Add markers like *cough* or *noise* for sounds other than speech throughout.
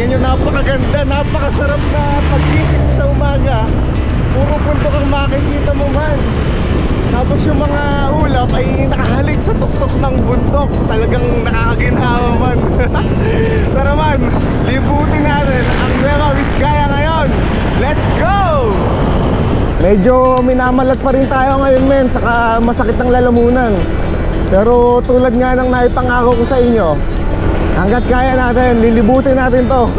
Tingnan nyo, napakaganda, napakasarap na pag-isip sa umaga. Puro bundok ang makikita mo man. Tapos yung mga ulap ay nakahalik sa tuktok ng bundok. Talagang nakakaginhawa man. *laughs* Tara man, libutin natin ang Nueva Vizcaya ngayon. Let's go! Medyo minamalat pa rin tayo ngayon men, saka masakit ng lalamunan. Pero tulad nga ng naipangako ko sa inyo, hanggat kaya natin, lilibutin natin to. *laughs*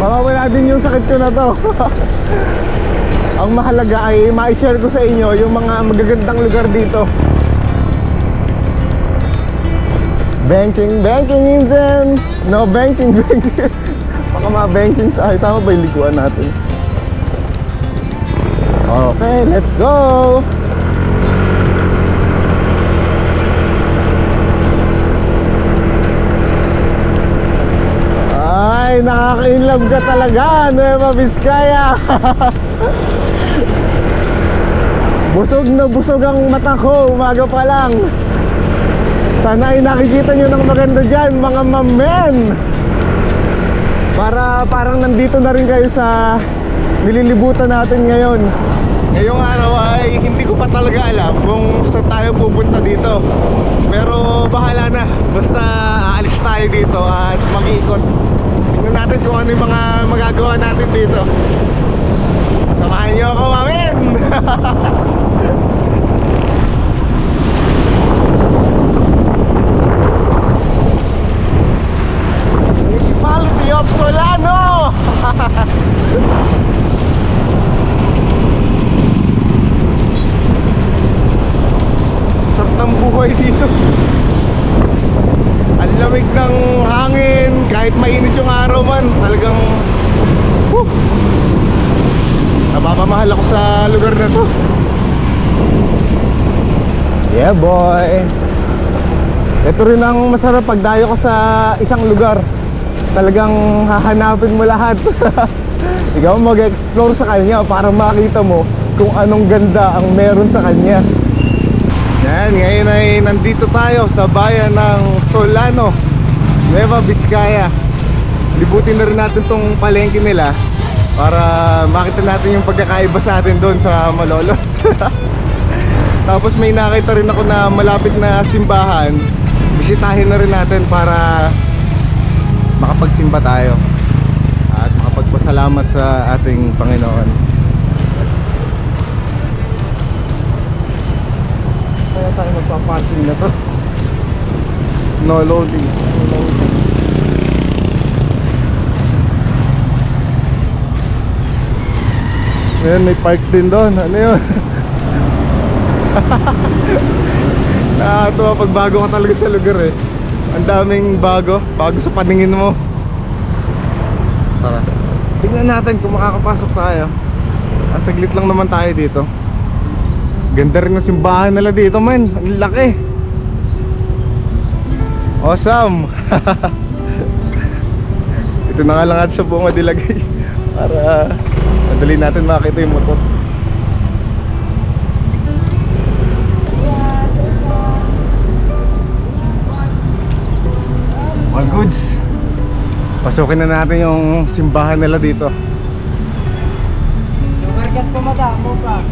Mawawala din yung sakit ko na to. *laughs* Ang mahalaga ay ma-share ko sa inyo yung mga magagandang lugar dito. Banking, banking Inzen! No banking, *laughs* banking. Baka ma-banking tayo. Tama ba yung likuan natin? Okay, let's go! Ay, nakaka-inlove ka talaga, Nueva Vizcaya! *laughs* busog na busog ang mata ko, umaga pa lang. Sana ay nakikita nyo ng maganda dyan, mga mamen! Para parang nandito na rin kayo sa nililibutan natin ngayon. Ngayong araw ay hindi ko pa talaga alam kung saan tayo pupunta dito. Pero bahala na. Basta aalis tayo dito at mag-iikot. Natin kung ano yung mga magagawa natin dito. Samahan niyo ako, mamin! *laughs* boy. Ito rin ang masarap pag dayo ka sa isang lugar. Talagang hahanapin mo lahat. *laughs* Ikaw mag-explore sa kanya para makita mo kung anong ganda ang meron sa kanya. Yan, ngayon ay nandito tayo sa bayan ng Solano, Nueva Vizcaya. Libutin na rin natin tong palengke nila para makita natin yung pagkakaiba sa atin doon sa Malolos. *laughs* Tapos may nakita rin ako na malapit na simbahan. Bisitahin na rin natin para makapagsimba tayo at makapagpasalamat sa ating Panginoon. Kaya tayo magpaparking na to. No loading. No loading. Ayan, may park din doon. Ano yun? *laughs* *laughs* Nakakatuwa pag bago ka talaga sa lugar eh. Ang daming bago, bago sa paningin mo. Tara. Tingnan natin kung makakapasok tayo. Ah, saglit lang naman tayo dito. Ganda rin ng simbahan nila dito man. Ang laki. Awesome. *laughs* Ito na nga lang sa bunga dilagay *laughs* para madali natin makita yung motor. Goods. Pasukin na natin yung simbahan nila dito. Market po madam, bukas.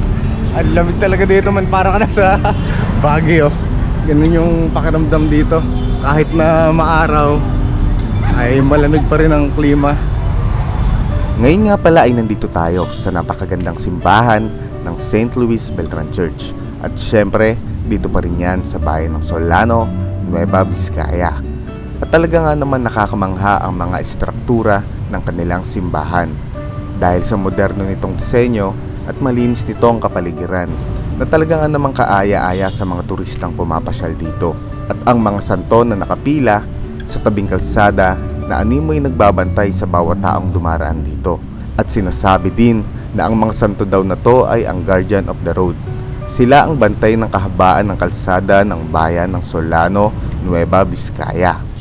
Ang lamig talaga dito man para ka na sa *laughs* Baguio. Ganun yung pakiramdam dito. Kahit na maaraw ay malamig pa rin ang klima. Ngayon nga pala ay nandito tayo sa napakagandang simbahan ng St. Louis Beltran Church. At syempre, dito pa rin yan sa bayan ng Solano, Nueva Vizcaya. At talaga nga naman nakakamangha ang mga estruktura ng kanilang simbahan. dahil sa moderno nitong disenyo at malinis nito ang kapaligiran na talagang namang kaaya-aya sa mga turistang pumapasyal dito. At ang mga santo na nakapila sa tabing kalsada na animoy nagbabantay sa bawat taong dumaraan dito. At sinasabi din na ang mga santo daw na to ay ang guardian of the road. Sila ang bantay ng kahabaan ng kalsada ng bayan ng Solano, Nueva Vizcaya.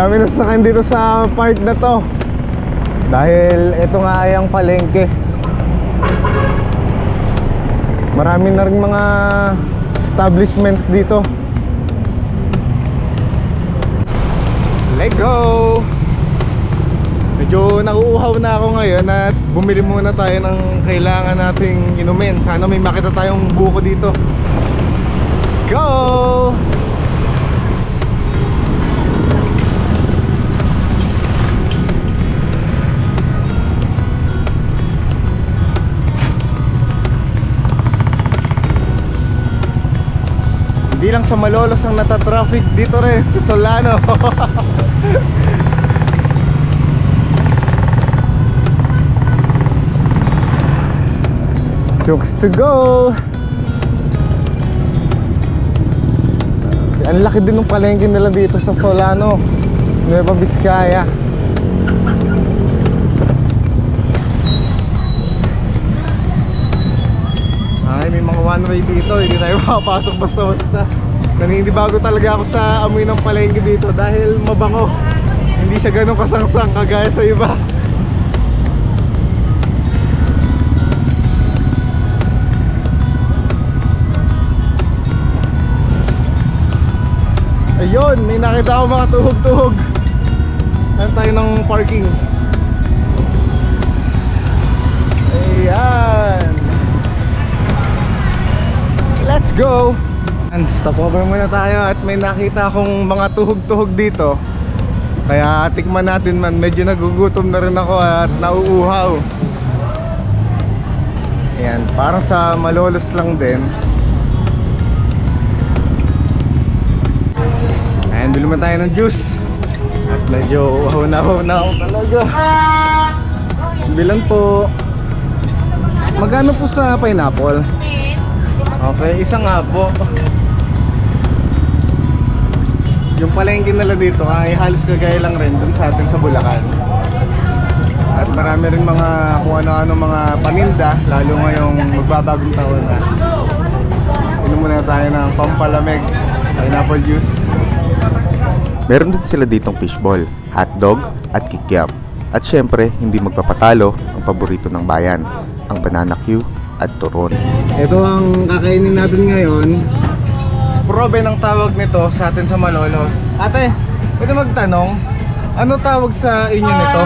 Dami na sasakyan dito sa part na to. Dahil ito nga ay ang palengke. Marami na rin mga establishments dito. Let's go! Medyo nauuhaw na ako ngayon at bumili muna tayo ng kailangan nating inumin. Sana may makita tayong buko dito. Let's go! Hindi lang sa Malolos ang natatraffic dito rin *laughs* sa Solano. *laughs* Jokes to go! Ang laki din ng palengke nila dito sa Solano, Nueva Vizcaya. May mga one way dito, hindi tayo *laughs* makapasok basta-basta. Naninibago talaga ako sa amoy ng palengke dito dahil mabango. Hindi siya ganun kasangsang kagaya sa iba. Ayun, may nakita ako mga tuhog-tuhog. Saan tayo ng parking? Ayan. Let's go! And stop over muna tayo at may nakita akong mga tuhog-tuhog dito. Kaya tikman natin man, medyo nagugutom na rin ako at nauuhaw. Ayan, parang sa malolos lang din. Ayan, bili mo tayo ng juice. At medyo uhaw na uhaw na ako talaga. Bilan po. Magkano po sa pineapple? Okay, isa nga po. Yung palengke nila dito ay halos kagaya lang rin dun sa atin sa Bulacan. At marami rin mga kung ano-ano mga paninda, lalo ngayong magbabagong taon na. Inom muna tayo ng pampalamig, pineapple juice. Meron din sila ditong fishball, hotdog at kikiam. At syempre, hindi magpapatalo ang paborito ng bayan, ang banana Q at turon. Ito ang kakainin natin ngayon. Probe ng tawag nito sa atin sa Malolos. Ate, pwede magtanong, ano tawag sa inyo nito?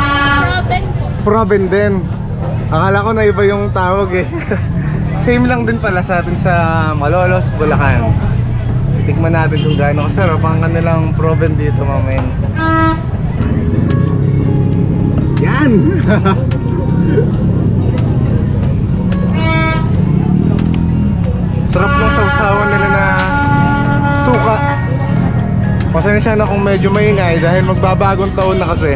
Proben din. Akala ko na iba yung tawag eh. *laughs* Same lang din pala sa atin sa Malolos, Bulacan. Tikman natin kung gaano kasarap ang kanilang proben dito mamen. Yan! *laughs* Sarap ng sausawan nila na suka. Pasensya na kung medyo maingay dahil magbabagong taon na kasi.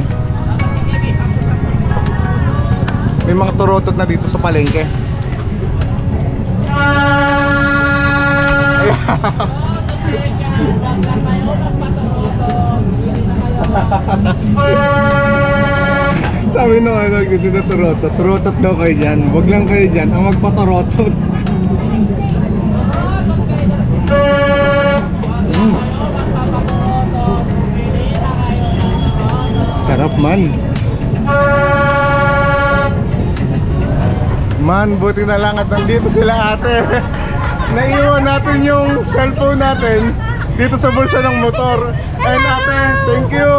May mga turotot na dito sa palengke. *laughs* Sabi nung ano, dito na turotot. Turotot daw kayo dyan. Huwag lang kayo dyan. Ang magpaturotot. Man. Man, buti na lang at nandito sila ate. *laughs* Naiwan natin yung cellphone natin dito sa bulsa ng motor. And ate, thank you.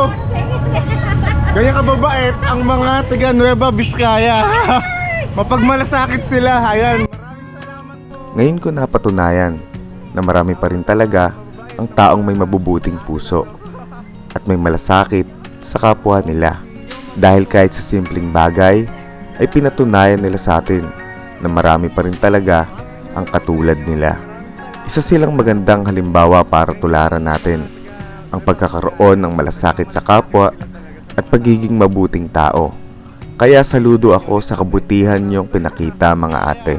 Ganyan kababait ang mga taga Nueva Vizcaya. *laughs* Mapagmalasakit sila. Ayan. Ngayon ko napatunayan na marami pa rin talaga ang taong may mabubuting puso at may malasakit sa kapwa nila. Dahil kahit sa simpleng bagay ay pinatunayan nila sa atin na marami pa rin talaga ang katulad nila. Isa silang magandang halimbawa para tularan natin ang pagkakaroon ng malasakit sa kapwa at pagiging mabuting tao. Kaya saludo ako sa kabutihan niyong pinakita mga ate.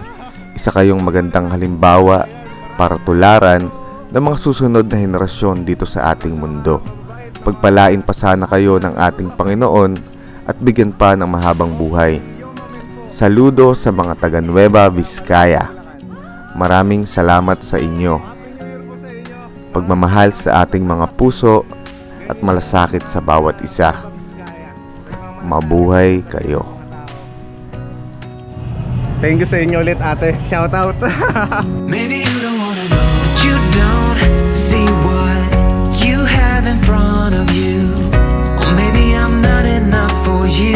Isa kayong magandang halimbawa para tularan ng mga susunod na henerasyon dito sa ating mundo. Pagpalain pa sana kayo ng ating Panginoon at bigyan pa ng mahabang buhay. Saludo sa mga taga Nueva Vizcaya. Maraming salamat sa inyo. Pagmamahal sa ating mga puso at malasakit sa bawat isa. Mabuhay kayo. Thank you sa inyo ulit ate. Shout out. *laughs* Maybe you don't wanna know. Front of you. Or maybe I'm not enough for you.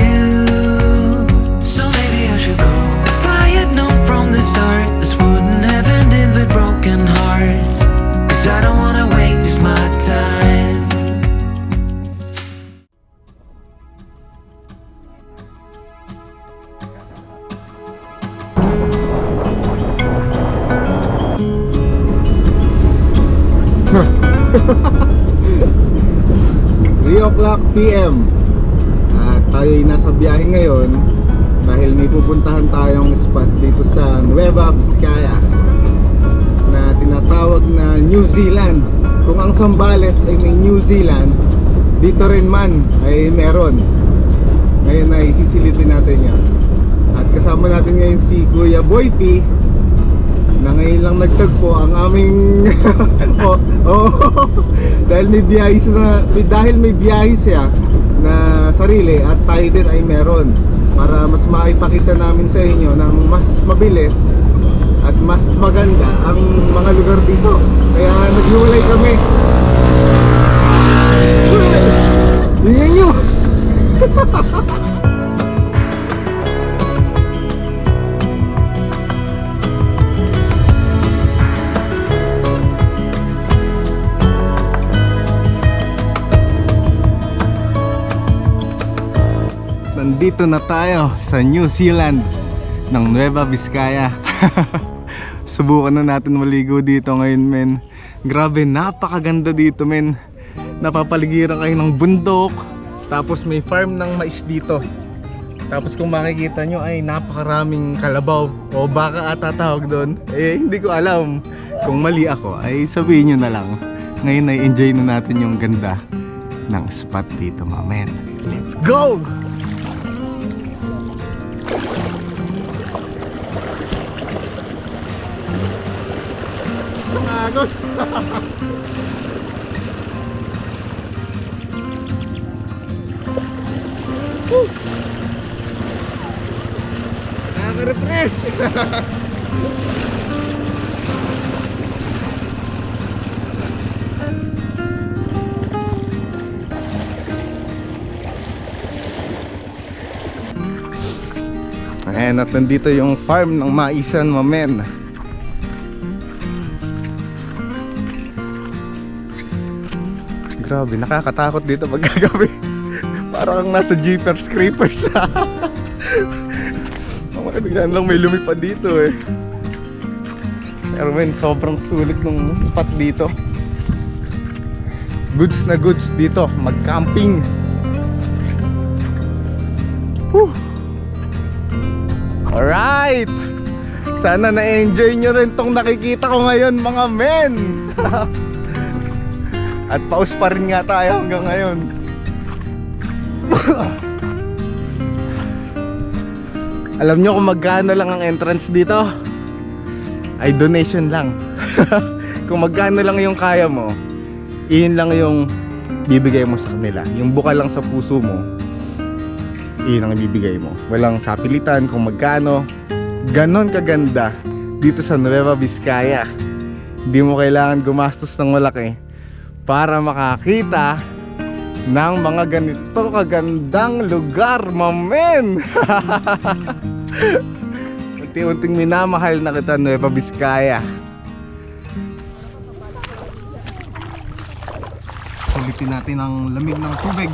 So maybe I should go. If I had known from the start, this wouldn't have ended with broken hearts. Cause I don't wanna waste my time. *laughs* o'clock PM At tayo'y nasa biyahe ngayon Dahil may pupuntahan tayong spot dito sa Nueva Vizcaya Na tinatawag na New Zealand. Kung ang Zambales ay may New Zealand Dito rin man ay meron. Ngayon ay sisilipin natin yan. At kasama natin ngayon si Kuya Boy P ngayon lang nagtagpo ang aming *laughs* oh, oh, *laughs* dahil may biyahe siya may, dahil may biyahe siya na sarili at tayo din ay meron para mas maipakita namin sa inyo ng mas mabilis at mas maganda ang mga lugar dito. Kaya naghiwalay kami. Tingnan nyo! *laughs* Nandito na tayo sa New Zealand ng Nueva Vizcaya. *laughs* Subukan na natin maligo dito ngayon, men. Grabe, napakaganda dito, men. Napapaligiran kayo ng bundok. Tapos may farm ng mais dito. Tapos kung makikita nyo ay napakaraming kalabaw o baka ata tawag doon. Eh, hindi ko alam. Kung mali ako, ay sabihin nyo na lang. Ngayon ay enjoy na natin yung ganda ng spot dito, mga men. Let's go! Sangagos. Woo! Nakaka-refresh. *laughs* Ayan at nandito yung farm ng maisan mamen. Grabe, nakakatakot dito pagkagabi. *laughs* Parang nasa Jeepers Creepers. *laughs* Mamaya biglaan lang may lumipad dito eh. Pero men, sobrang sulit ng spot dito. Goods na goods dito, mag-camping. Whew. Alright! Sana na-enjoy nyo rin tong nakikita ko ngayon mga men! *laughs* At paus pa rin nga tayo hanggang ngayon. *laughs* Alam nyo kung magkano lang ang entrance dito? Ay donation lang. *laughs* kung magkano lang yung kaya mo, iyon lang yung bibigay mo sa kanila. Yung buka lang sa puso mo, iyon ang bibigay mo. Walang sapilitan kung magkano. Ganon kaganda dito sa Nueva Vizcaya. Hindi mo kailangan gumastos ng malaki para makakita ng mga ganito kagandang lugar, mamen! *laughs* Unti-unting minamahal na kita Nueva Vizcaya. Sulitin natin ang lamig ng tubig.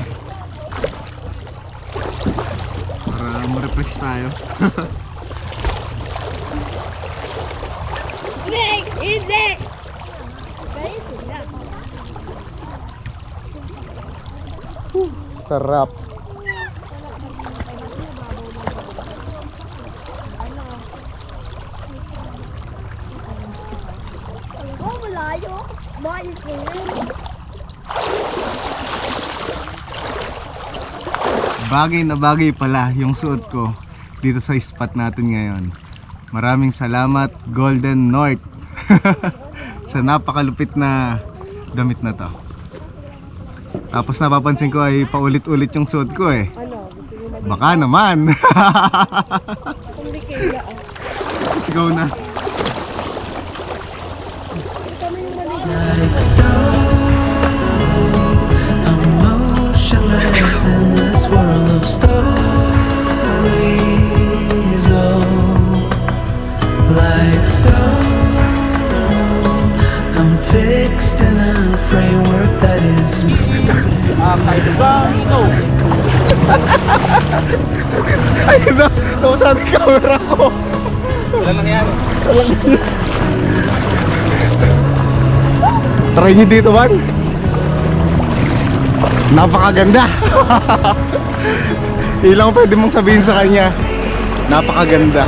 Para ma-refresh tayo. Hindi! Hindi! Sarap. Oh, malayo. Bakit sila? Bagay na bagay pala yung suot ko dito sa spot natin ngayon. Maraming salamat Golden North *laughs* sa napakalupit na damit na to. Tapos napapansin ko ay paulit-ulit yung suot ko eh. Baka naman. Let's go na. like stone. In this world of stories. Oh, like stone. I'm fixed in a framework that is Ayun na, tapos ang camera ko. Try nyo dito man. Napakaganda. *laughs* Ilang pwede mong sabihin sa kanya. Napakaganda.